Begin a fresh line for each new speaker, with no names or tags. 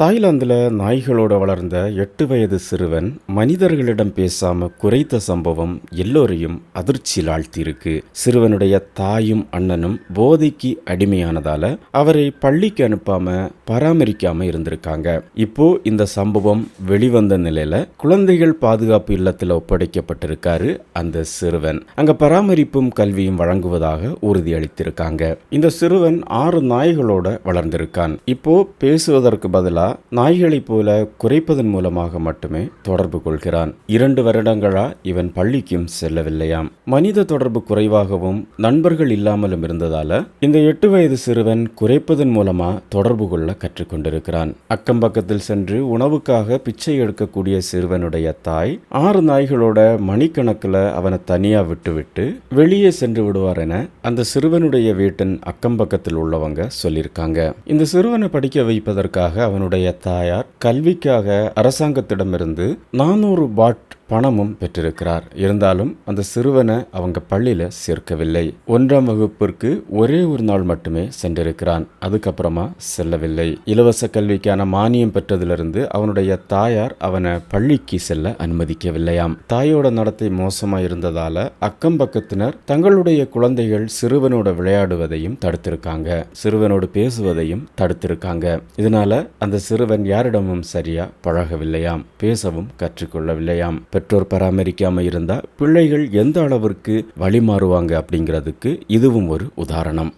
தாய்லாந்தில் நாய்களோடு வளர்ந்த எட்டு வயது சிறுவன் மனிதர்களிடம் பேசாமல் குறைத்த சம்பவம் எல்லோரையும் அதிர்ச்சியில் ஆழ்த்தியிருக்கு. சிறுவனுடைய தாயும் அண்ணனும் போதைக்கு அடிமையானதால அவரை பள்ளிக்கு அனுப்பாம பராமரிக்காம இருந்திருக்காங்க. இப்போ இந்த சம்பவம் வெளிவந்த நிலையில குழந்தைகள் பாதுகாப்பு இல்லத்தில் ஒப்படைக்கப்பட்டிருக்காரு அந்த சிறுவன். அங்க பராமரிப்பும் கல்வியும் வழங்குவதாக உறுதியளித்திருக்காங்க. இந்த சிறுவன் ஆறு நாய்களோட வளர்ந்திருக்கான். இப்போ பேசுவதற்கு பதிலாக நாய்களைப் போல குறைப்பதன் மூலமாக மட்டுமே தொடர்பு கொள்கிறான். இரண்டு வருடங்களா இவன் பள்ளிக்கும் செல்லவில்லையாம். மனித தொடர்பு குறைவாகவும் நண்பர்கள் இல்லாமலும் இருந்ததால இந்த எட்டு வயது சிறுவன் குறைப்பதன் மூலமா தொடர்பு கொள்ள கற்றுக்கொண்டிருக்கிறான் அக்கம் பக்கத்தில் சென்று உணவுக்காக பிச்சை எடுக்கக்கூடிய சிறுவனுடைய தாய் ஆறு நாய்களோட மணிக்கணக்கில் அவனை தனியா விட்டுவிட்டு வெளியே சென்று விடுவார் என அந்த சிறுவனுடைய வீட்டின் அக்கம் பக்கத்தில் உள்ளவங்க சொல்லியிருக்காங்க. இந்த சிறுவனை படிக்க வைப்பதற்காக அவனுடைய தாயார் கல்விக்காக அரசாங்கத்திடமிருந்து நானூறு பாட் பணமும் பெற்றிருக்கிறார். இருந்தாலும் அந்த சிறுவனை அவங்க பள்ளியில் சேர்க்கவில்லை. ஒன்றாம் வகுப்பிற்கு ஒரே ஒரு நாள் மட்டுமே சென்றிருக்கிறான். அதுக்கப்புறமா செல்லவில்லை. இலவச கல்விக்கான மானியம் பெற்றதிலிருந்து அவனுடைய தாயார் அவனை பள்ளிக்கு செல்ல அனுமதிக்கவில்லையாம். தாயோட நடத்தை மோசமாக இருந்ததால அக்கம் பக்கத்தினர் தங்களுடைய குழந்தைகள் சிறுவனோட விளையாடுவதையும் தடுத்திருக்காங்க. சிறுவனோடு பேசுவதையும் தடுத்திருக்காங்க. இதனால அந்த சிறுவன் யாரிடமும் சரியா பழகவில்லையாம். பேசவும் கற்றுக்கொள்ளவில்லையாம். பெற்றோர் பராமரிக்காம இருந்தால் பிள்ளைகள் எந்த அளவிற்கு வழி மாறுவாங்க அப்படிங்கிறதுக்கு இதுவும் ஒரு உதாரணம்.